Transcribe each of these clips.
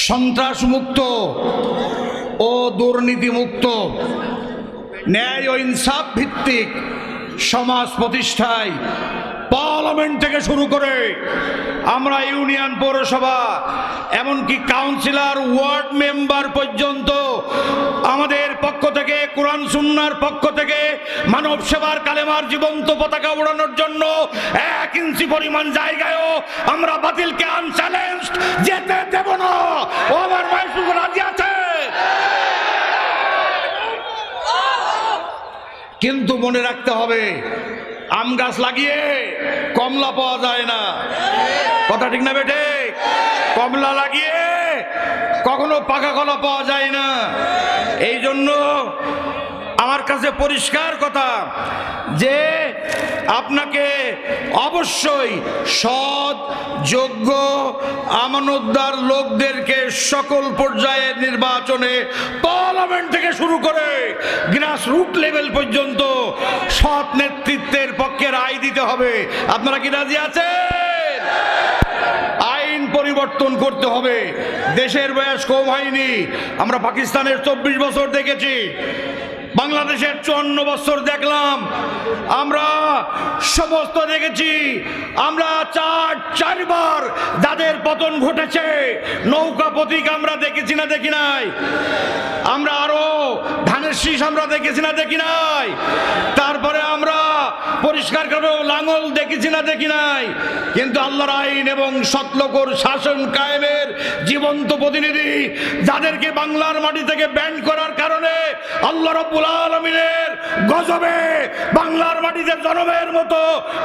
সন্ত্রাস মুক্ত ও দুর্নীতি মুক্ত ন্যায় ও ইনসাফ ভিত্তিক সমাজ প্রতিষ্ঠায় পার্লামেন্ট থেকে শুরু করে আমরা ইউনিয়ন পৌরসভা, এমনকি কাউন্সিলর, ওয়ার্ড মেম্বার পর্যন্ত আমাদের পক্ষ থেকে, কোরআন সুন্নার পক্ষ থেকে মানব সেবার কালেমার জীবন্ত পতাকা উড়ানোর জন্য এক ইঞ্চি পরিমাণ জায়গায়ও আমরা বাতিলকে আনচ্যালেঞ্জ যেতে দেব না। ও আমার রাজি আছে? কিন্তু মনে রাখতে হবে আম গাছ লাগিয়ে কমলা পাওয়া যায় না। কথা ঠিক না বেটে কমলা লাগিয়ে কখনো পাকা কলা পাওয়া যায় না। এই জন্য আমার কাছে পরিষ্কার কথা যে আপনাকে অবশ্যই সৎ, যোগ্য, আমানতদার লোকদেরকে সকল পর্যায়ের নির্বাচনে পার্লামেন্ট থেকে শুরু করে গ্রাস রুট লেভেল পর্যন্ত সৎ নেতৃত্বের পক্ষে রায় দিতে হবে। আপনারা কি রাজি আছেন? আইন পরিবর্তন করতে হবে। দেশের বয়স কম হয়নি। আমরা পাকিস্তানের চব্বিশ বছর দেখেছি। বাংলাদেশের চুয়ান্ন বছর দেখলাম। আমরা সমস্ত দেখেছি। আমরা চার, চারবার যাদের পতন ঘটেছে। নৌকা প্রতীক আমরা দেখেছি না, দেখি নাই। শীষ আমরা দেখেছি না, দেখি নাই। তারপরে আমরা পরিষ্কার করে লাঙল দেখেছি না, দেখি নাই। কিন্তু আল্লাহর আইন এবং সতলোকর শাসন কায়েমের জীবন্ত প্রতিনিধি যাদেরকে বাংলার মাটি থেকে ব্যান করার কারণে আল্লাহ রব্বুল আলমিনের গজবে বাংলার মাটিতে জনমের মতো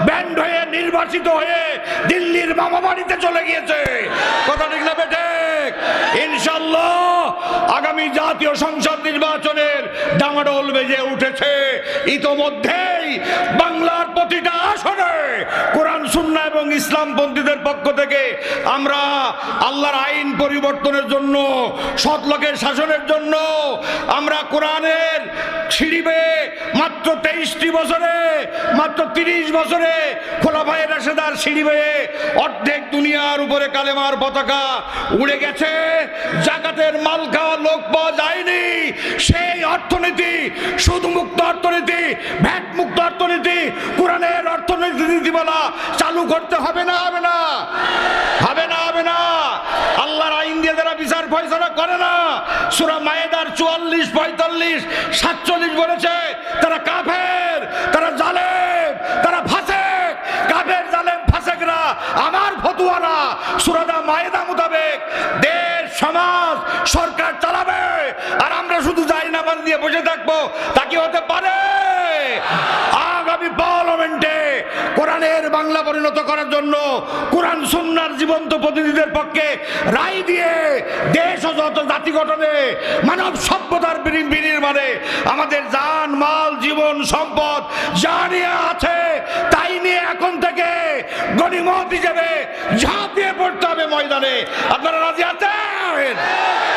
ব্যান্ড হয়ে নির্বাচিত হয়ে দিল্লির মামা বাড়িতে চলে গিয়েছে। কথা ঠিক না আগামী জাতীয় সংসদ নির্বাচনের ডামাডোল বেজে উঠেছে। ইতোমধ্যেই বাংলার প্রতিটা আসনে কোরআন সুন্না এবং ইসলামপন্থীদের পক্ষ থেকে আমরা আল্লাহর আইন পরিবর্তনের জন্য, সৎলোকের শাসনের জন্য আমরা কোরআনের ছিড়িবে মাত্র তেইশটি বছরে, মাত্র তিরিশ বছরে খোলা ভাইয়ের রাশেদার সিঁড়ি বেয়ে অর্ধেক দুনিয়ার উপরে কালেমার পতাকা উড়ে গেছে। জাকাতের মাল খাওয়া লোক পাওয়া যায়নি। সেই অর্থনীতি সুদ মুক্ত অর্থনীতি ভ্যাট মুক্ত অর্থনীতি, কোরআনের অর্থনীতি নীতিমালা চালু করতে হবে না হবে না। হবে না হবে না। আল্লাহর আইন দিয়ে যারা বিচার ফয়সলা করে না সুরা মায়েদার চুয়াল্লিশ, পঁয়তাল্লিশ, সাতচল্লিশ বলেছে, তারা কাফের, তারা জালেম, তারা ফাসেক। কাফের, জালেম, ফাসেকরা আমার ফতুয়ারা। সুরাদা মায়েদা মোতাবেক দেশ, সমাজ, সরকার চালাবে। আর আমরা শুধু যাই না দিয়ে বসে থাকব, তা কি হতে পারে? আগামী পার্লামেন্টে কোরআনের বাংলা পরিণত করার জন্য কোরআন, সুন্নার জীবন্ত প্রতিনিধিদের পক্ষে রায় দিয়ে দেশ ও যত জাতি গঠনে, মানব সভ্যতার বিনি- বিনির্মাণে আমাদের জান, মাল, জীবন, সম্পদ যা নিয়ে আছে, তাই নিয়ে এখন থেকে গণিমত হিসেবে ঝাঁপিয়ে পড়তে হবে ময়দানে। আপনারা রাজি আছেন?